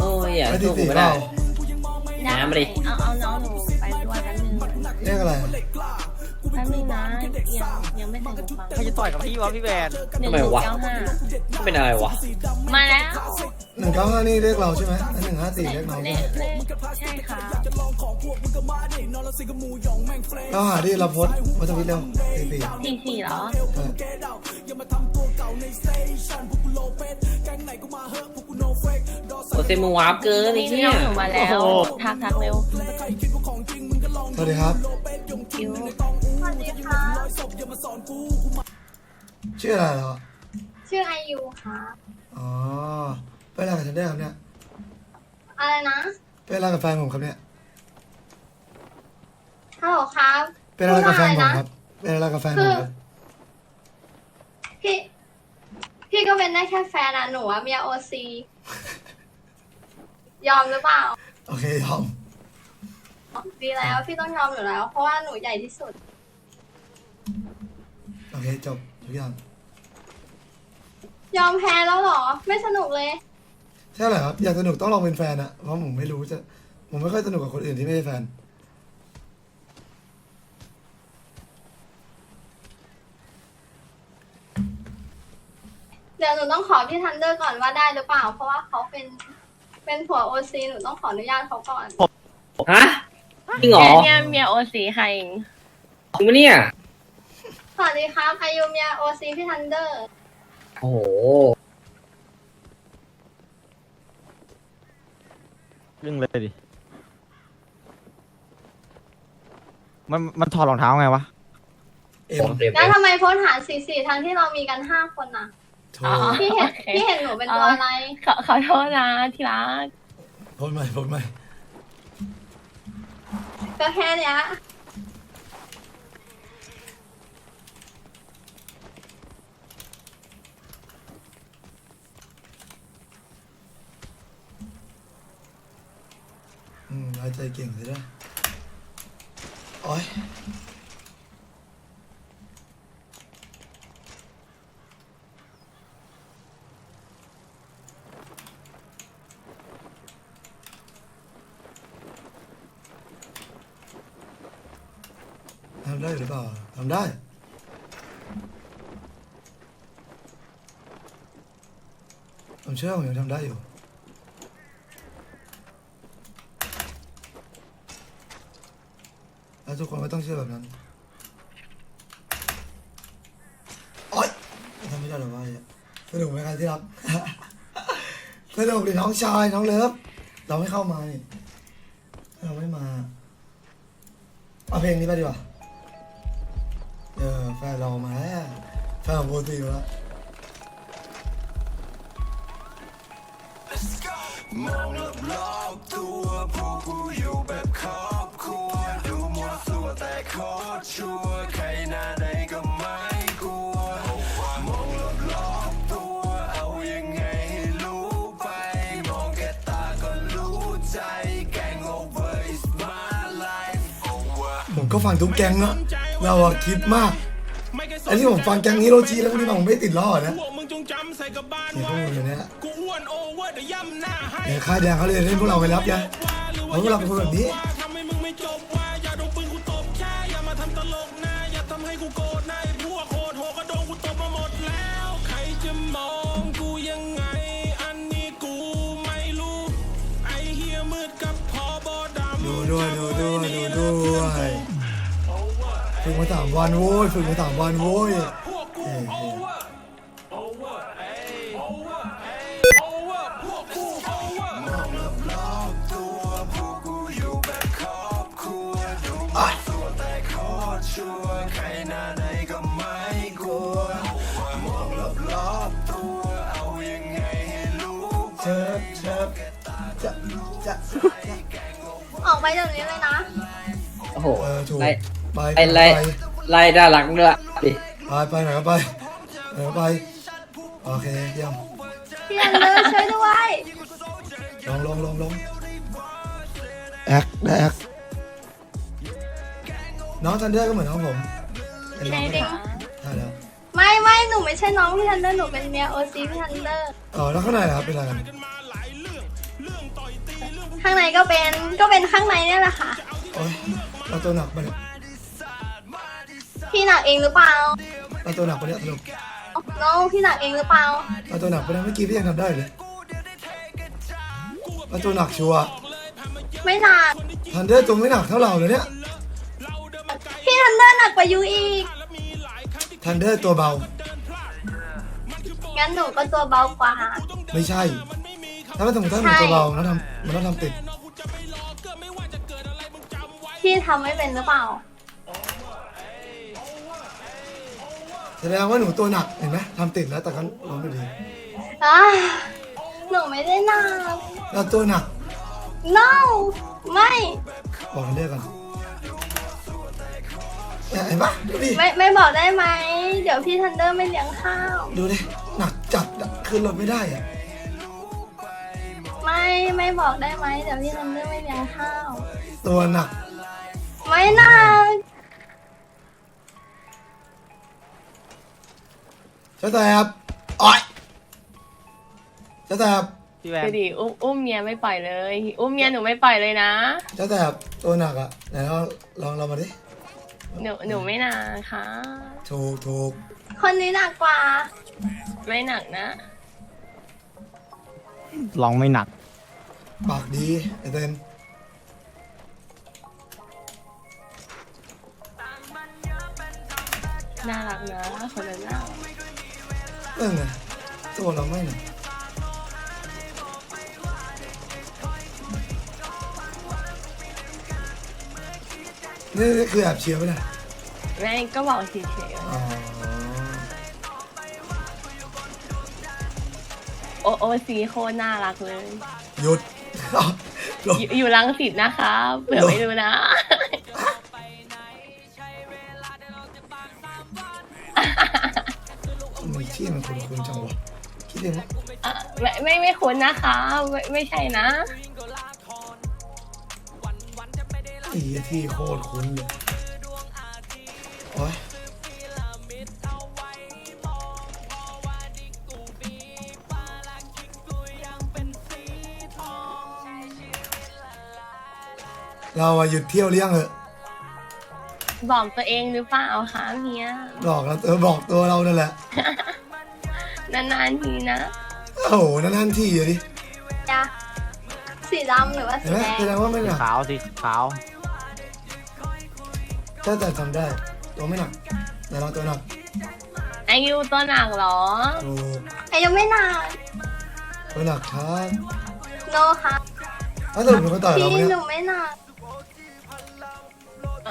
โอ้ยอย่าไม่ติสู้ดกูติดไม่เปได้ล่าน้ำมาดิเอาเอาน้องหนูไปด้วยแป๊บนึงเรียกอะไรแป๊บนึงนะยังยังไม่ถึงฟังใครจะต่อยกับพี่วะพี่แวนหนึ่งทำไมวะเก้าห้าเป็นอะไรวะ มาแล้วหนึ่งเก้าห้านี่เรียกเราใช่ไหมแล้วหนึ่งห้าสี่เรียกน้องเลใช่ไหมขเลขใช่ค่ะเราหาที่เราโพสต์วัตถุวิทย์เร็วสี่สี่สี่สี่เหรอ เออโอเซมึงวาร์ปเกินไอ้นี่เหี้ยน้องหนูมาแล้วทักทักเร็วสวัสดีครับ คิวสวัสดีค่ะชื่ออะไรเหรอ ชื่อไอยูค่ะอ๋อเป็นอะไรกับฉันได้ครับเนี่ยอะไรนะเป็นอะไรกับแฟนผมครับเนี่ยฮัลโหลครับเป็นอะไรกับแฟนผมพูดว่าครับเป็นอะไรกับแฟนผมครับพี่ พี่ก็เป็นได้แค่แฟนอะหนูอะเมียโอซี ยอมหรือเปล่าโอเคยอมดีแล้วพี่ต้องยอมอยู่แล้ว เพราะว่าหนูใหญ่ที่สุด โอเคจบทุกอย่างยอมแพ้แล้วเหรอ ไม่สนุกเลย ใช่เหรอครับอยากสนุกต้องลองเป็นแฟนอะเพราะผมไม่รู้จะผมไม่ค่อยสนุกกับคนอื่นที่ไม่ใช่แฟนเดี๋ยวหนูต้องขอพี่ทันเดอร์ก่อนว่าได้หรือเปล่า เพราะว่าเขาเป็น เป็นผัวโอซีหนูต้องขออนุญาตเขาก่อน ฮะจริงเหรอเนี่ยเมียโอซีใครจริงปะเนี่ย สวัสดีครับไอยูเมียโอซีพี่ทันเดอร์ โอ้โหยึ่งเลยดิ มันมันถอดรองเท้าไงวะ เอ็มเต็มเลแล้วยทำไมโพสต์หาสี่สี่ทั้งที่เรามีกันห้าคนน่ะ โทอ๋อรพี่เห็นโอเคพี่เห็นหนูเป็นตัวอะไร ขอขอโทษนะที่รักโพสต์ใหม่โพสต์ใหม่ก็แค่เนี้ยอืมเอาใจเก่งเลยนะโอ้ย ได้หรือเปล่าทำได้ ผมเชื่อว่าผมยังทำได้อยู่แล้วทุกคนก็ต้องเชื่อแบบนั้นโอ๊ยทำไม่ได้หรอวะเนี่ยสนุกไหมครับที่รัก สนุกดิน้องชายน้องเลิฟ เราไม่เข้ามานี่เราไม่มา เอาเพลงนี้ไปดีกว่า แฟนเรามาแล้วแฟนของโบตีมาแล้วมองรอบๆตัวพวกกูอยู่แบบครอบครัวดูมัวสัวแต่โคตรชัวร์ใครหน้าไหนก็ไม่กลัวมองรอบๆตัวเอายังไงให้รู้ไป มองแค่ตาก็รู้ใจแกง over is my life over ผมก็ฟังทุกแก๊งอะเราอะคิดมาก อันนี้ผมฟังแก๊งฮิโรชิแล้วพวกนี้มาผมไม่ติดล้อนะพวกมึงจงจำใส่กับบ้านเนี่ยพวกไว้มึงอย่างเนี้ยกูอ้วนโอเวอร์เดี๋ยวย่ำหน้าให้เนี่ยค่ายแดงเขาเลยเล่นพวกเราไปรับยะเพราะพวกเราเป็นคนแบบนี้ ตัวเอายังไงให้รู้เชิบเชิบจะจะออกไปเดี๋ยวนี้เลยนะ โอ้โหเออถูก ไล่ ไปไล่ไล่ไปไล่ด้านหลังด้วยดิไปไปไหนก็ไปไหนก็ไปโอเคเยี่ยมพี่ทันเดอร์ช่วยด้วยลงลงลงลงแอคได้แอคน้องทันเดอร์ก็เหมือนน้องผมเป็นน้องได้ไม่เด็กใช่แล้วไม่ไม่หนูไม่ใช่น้องพี่ทันเดอร์หนูเป็นเมียโอซีพี่ทันเดอร์อ๋อแล้วข้างในล่ะครับเป็นอะไรกันข้างในก็เป็นก็เป็นข้างในเนี่ยแหละค่ะโอ้ยเราตัวหนักปะเนี่ย พี่หนักเองหรือเปล่าเราตัวหนักปะเนี่ยสรุปน้องพี่หนักเองหรือเปล่าเราตัวหนักปะเนี่ยเมื่อกี้พี่ยังทำได้เลยเราตัวหนักชัวร์ไม่หนักทันเดอร์ตัวไม่หนักเท่าเราเลยเนี่ยพี่ทันเดอร์หนักกว่ายูอีกทันเดอร์ตัวเบา งั้นหนูก็ตัวเบากว่าไม่ใช่ ถ้าไม่สมมติถ้ามันตัวเบามันต้องทำมันต้องทำติดพี่ทำไม่เป็นหรือเปล่า แสดงว่าหนูตัวหนักเห็นไหมทำติดแล้วแต่ก็ร้องไม่ดีอ่าหนูไม่ได้หนักเราตัวหนัก no ไม่ บอกทันเดอร์กันเนี่ยเห็นปะดูดิไม่ไม่บอกได้ไหม เดี๋ยวพี่ทันเดอร์ไม่เลี้ยงข้าว ดูดิหนักจัดอะขึ้นรถไม่ได้อะไม่ไม่บอกได้ไหม เดี๋ยวพี่ทันเดอร์ไม่เลี้ยงข้าว ตัวหนัก ไม่หนัก เจ้าแสบอ้อยเจ้าแสบพี่แวนดูดิอุ้มอุ้มเมียไม่ปล่อยเลย อุ้มเมียหนูไม่ปล่อยเลยนะ เจ้าแสบตัวหนักอะไหนลองลองเรามาดิหนูหนูไม่หนักค่ะ ถูกถูกคนนี้หนักกว่า ไม่หนักนะ ลองไม่หนัก ปากดีไอเต้นน่ารักนะคนนั้นน่า เรื่องไงตัวเราไม่หนักนี่นี่คือแอบเชียร์ไปเลยแม่ก็บอกเฉยอ๋อๆโอโอซีโคตรน่ารักเลย หยุดเอาลงอยู่อยู่รังสิตนะคะเผื่อไม่รู้นะ ที่มันคุ้นๆจังวะคิดเองนะอะไม่ไม่ไม่คุ้นนะคะไม่ไม่ใช่นะ ไอ้เหี้ยที่โคตรคุ้นเลยโอ้ยเราอะหยุดเที่ยวเลี้ยงเหอะบอกตัวเองหรือเปล่าคะเมีย บอกแล้วเออบอกตัวเรานั่นแหละ นานๆทีนะโอ้โหนั่นๆที่อะดิจ้ะสีดำหรือว่าเห็สีนไหมแดงแสดงว่าไม่หนักขาวสิขาวถ้าแต่ทำได้ ตัวไม่หนัก แต่เราตัวหนักอายุตัวหนักเหรอ โอ้อายุไม่หนักตัวหนักครับโนค่ะถ้าสมมติเขาต่อยเราพี่เนี่ยหนูไม่หนั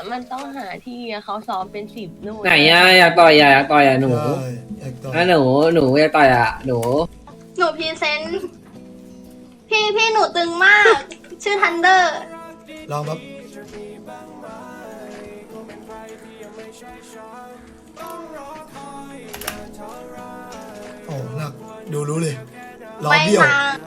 กมันต้องหาที่อะเขาซ้อมเป็นสิบนู่นไหนอะอยากต่อยอะอยากต่อยอะหนูใช่อยากต่อยอะหนูหนูอยากต่อยอะหนู หนูพรีเซนต์พี่พี่หนูตึงมาก ชื่อทันเดอร์ ลองแบบโอ้หนักดูรู้เลยล้อไม่เบี้ยวหนัก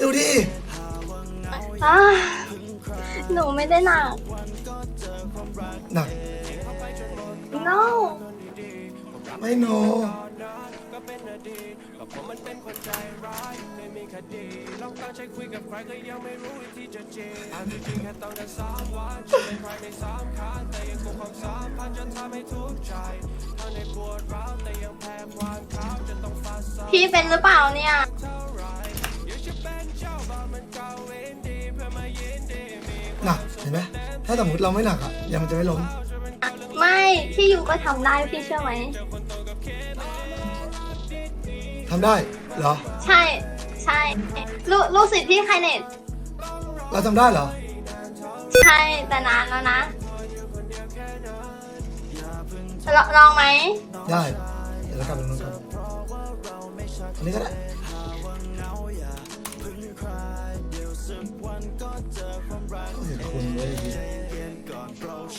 ดูดิอ่า หนูไม่ได้หนัก หนัก no ไม่โนพี่เป็นหรือเปล่าเนี่ย หนักเห็นไหมถ้าสมมติเราไม่หนักอะยังจะไม่ล้มไม่พี่อยู่ก็ทำได้พี่เชื่อไหม ทำได้เหรอ ใช่ใช่ลูกลูกศิษย์พี่ใครเน็ตเราทำได้เหรอ ใช่แต่นานแล้วนะลลองไหม ได้ เดี๋ยวเรากลับไปนู้นกันอันนี้ก็ได้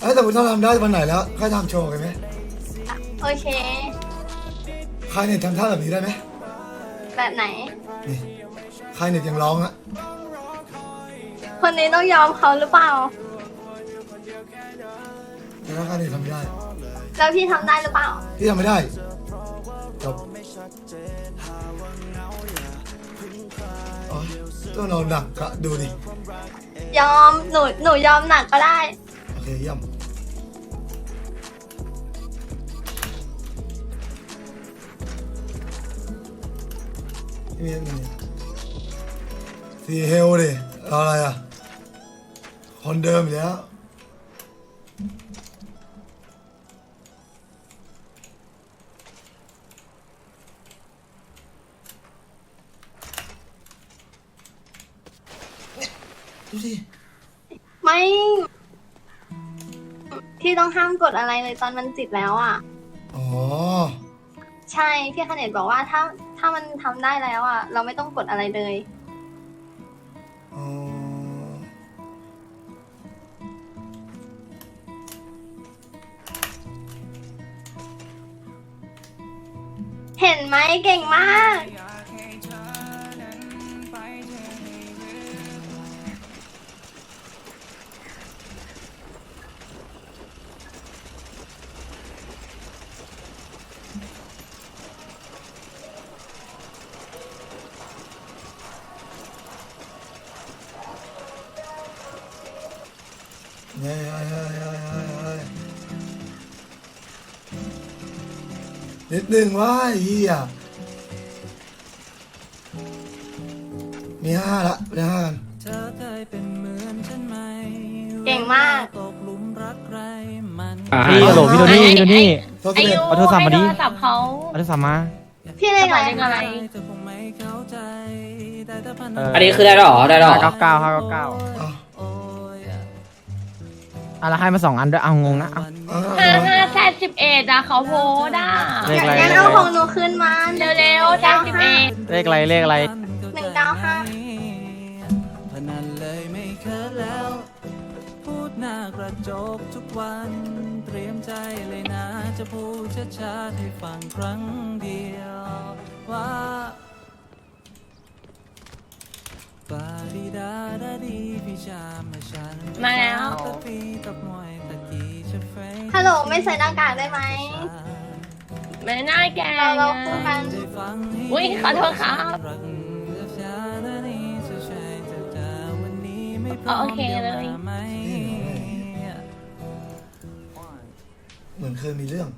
เอ้ยแต่คุณถ้าทำได้วันไหนแล้วค่อยทำโชว์กันไหมโอเค ใครเนี่ยทำท่าแบบนี้ได้ไหมแบบไหน นี่ใครเนี่ยยังร้องอะคนนี้ต้องยอมเขาหรือเปล่า แต่ถ้าใครเนี่ยทำไม่ได้แล้วพี่ทำได้หรือเปล่า พี่ทำไม่ได้จบโอ๊ยต้องนอนหนักกะดูดิ ยอมหนูหนูยอมหนักก็ได้โอ เคเยี่ยมนี่นี่สีเฮลดิเออะไรอะ คนเดิมอยู่แล้วดูสิ พี่ต้องห้ามกดอะไรเลยตอนมันติดแล้วอะ อ๋อ ใช่พี่คเนตบอกว่าถ้าถ้ามันทำได้แล้วอะ เราไม่ต้องกดอะไรเลย อ๋อ เห็นไหมเก่งมาก นิดนึงว่าเฮียมีห้าละมีห้ากันเธอเคยเป็นเหมือนฉันไหมเก่งมาก ตกหลุมรักใครมันอ่าพี่ฮัลโหลพี่โทนี่พี่โทนี่ โทษทีเอาโทรศัพท์มาดิ ให้โทรศัพท์เขา เอาโทรศัพท์มา พี่เล่นอะไรเล่นอะไรเธอคงไม่เข้าใจได้แต่พันเอออั อันนี้คือได้แล้วเหรอได้แล้วเหรห้าอเก้าเก้าห้าเก้าเก้าเอาโอ้ยอะแล้วให้มาสองอันด้วยเอางงนะเอาเอาห้าเอาห้าแซด สิบเอ็ดอะเขาโพสต์อะเลขอะไรงั้นเอาของหนูขึ้นมาเร็วๆแซดสิบเอ็ดเลขอะไรเลขอะไร หนึ่งเก้าห้าพนันเลยไม่เคยแล้ว พูดหน้ากระจกทุกวัน เตรียมใจเลยนะ จะพูดช้าๆให้ฟังครั้งเดียว ว่าปาดีดาดาดีพี่ชามาฉันมาแล้ว ตะปีตบมวยตะกี้จะเฟย ฮัลโหลไม่ใส่หน้ากากได้ไหมไม่น่าแกเราเราพูดกันได้ฟังให้อุ๊ยขอโทษครับรักกับฉันนะนี่จะใช่จะเจอวันนี้ไม่พร้อ๋ออมโอเคเลยดี๋วมาไหมเหมือนเคยมีเรื่อง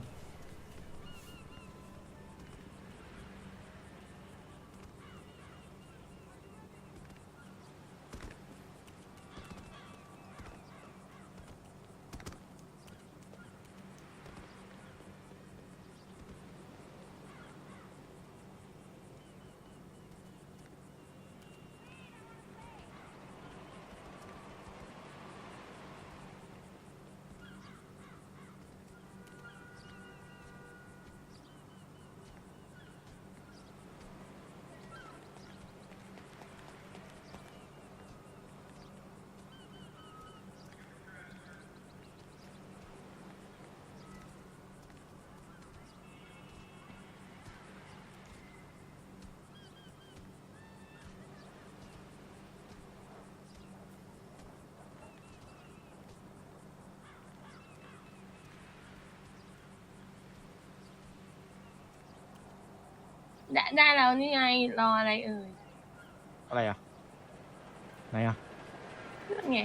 ได้ได้แล้วนี่ไงรออะไรเอ่ยอะไรอะ ไหนอะ นั่นไง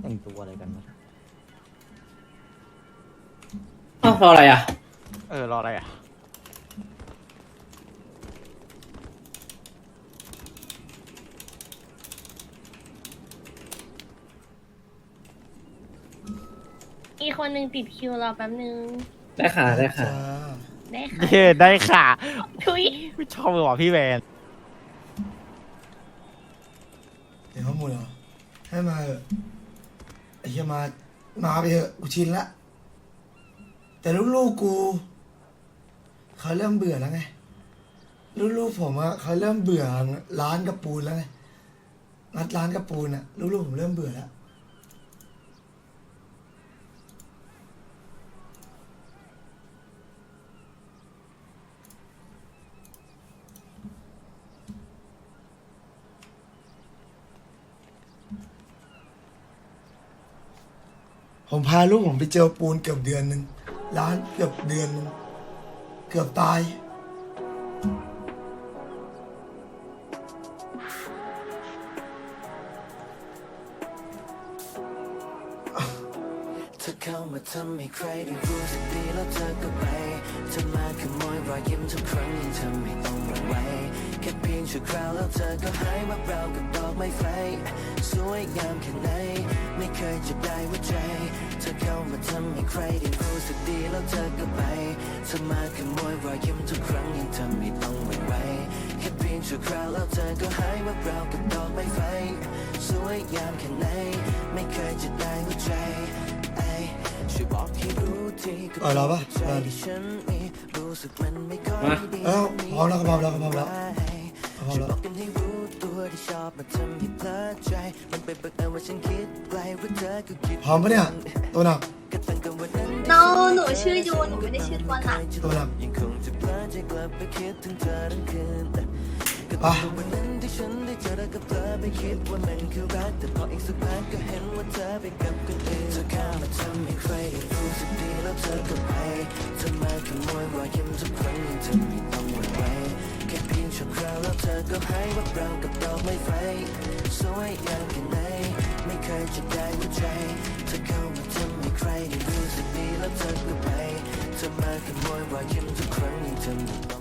แต่งตัวอะไรกันวะอ้าวรออะไรอะ เออ รออะไรอะ อีกคนหนึ่งติดคิวรอแป๊บนึง ได้ค่ะได้ค่ะจ้าได้ค่ะเย้ได้ค่ะทุยไม่ชอบเลยว่ะพี่แวนเห็นข้อมูลเหรอให้มาเถอะไอ้เหี้ยมา มาไปเถอะกูชินละ แต่ลูกๆกู เขาเริ่มเบื่อแล้วไง ลูกๆผมอะเขาเริ่มเบื่อร้านกระปูนแล้วไงงัดร้านกระปูนอะลูกๆผมเริ่มเบื่อแล้ว ผมพาลูกผมไปเจอปูนเกือบเดือนหนึ่งร้านเกือบเดือนหนึ่งเกือบตาย มาทำให้ใครได้รู้สึกดีแล้วเธอก็ไปเธอมาขโมยรอยยิ้มทุกครั้งยังเธอไม่ต้องหวั่นไวแค่เพียงชั่วคราวแล้วเธอก็หายวับรากับดอกไม้ไฟสวยงามแค่ไหนไม่เคยจะได้หัวใจ เธอเข้ามาทำให้ใครได้รู้สึกดีแล้วเธอก็ไปเธอมาขโมยรอยยิ้มทุกครั้งยังเธอไม่ต้องหวั่นไวแค่เพียงชั่วคราวแล้วเธอก็หายวับรากับดอกไม้ไฟสวยงามแค่ไหนไม่เคยจะได้หัวใจ เออเราปะใจที่ฉันมีรู้สึกมันไม่ค่อยมาดีเอ้าพร้อมแล้วก็พร้อมแล้วก็พร้อมแล้วพร้อมช่วยแล้วบอกกันให้รู้ตัวที่ชอบมาทำให้เพลิดใจมันเป็นบังเอิญว่าฉันคิดไกลว่าเธอก็คิดพร้อมปะเนี่ยตัวหนักก็ตั้งแต่วันนั้น no หนูชื่อยูนหนูไม่ได้ชื่อตัวหนักตัวหนัก ยังคงจะเพลิดใจกลับไปเธอทั้งคืนก็ไปตั้งแต่วันนั้นที่ฉันได้เจอแล้วก็เพลิดไปคิดว่ามันคือรักแต่พออีกสักพักก็เห็นว่าเธอไปกับคนอื่นเธอเข้ามาทำให้ใครได้รู้สึกดีแล้วเธอก็ไปเธอมาขโมยรอยยิ้มทุกครั้งยังเธอไม่ต้องหวั่นไหวแค่เพียงชั่วคราวแล้วเธอก็หายวับรากับดอกไม้ไฟสวยงามแค่ไหนไม่เคยจะได้หัวใจเธอเข้ามาทำ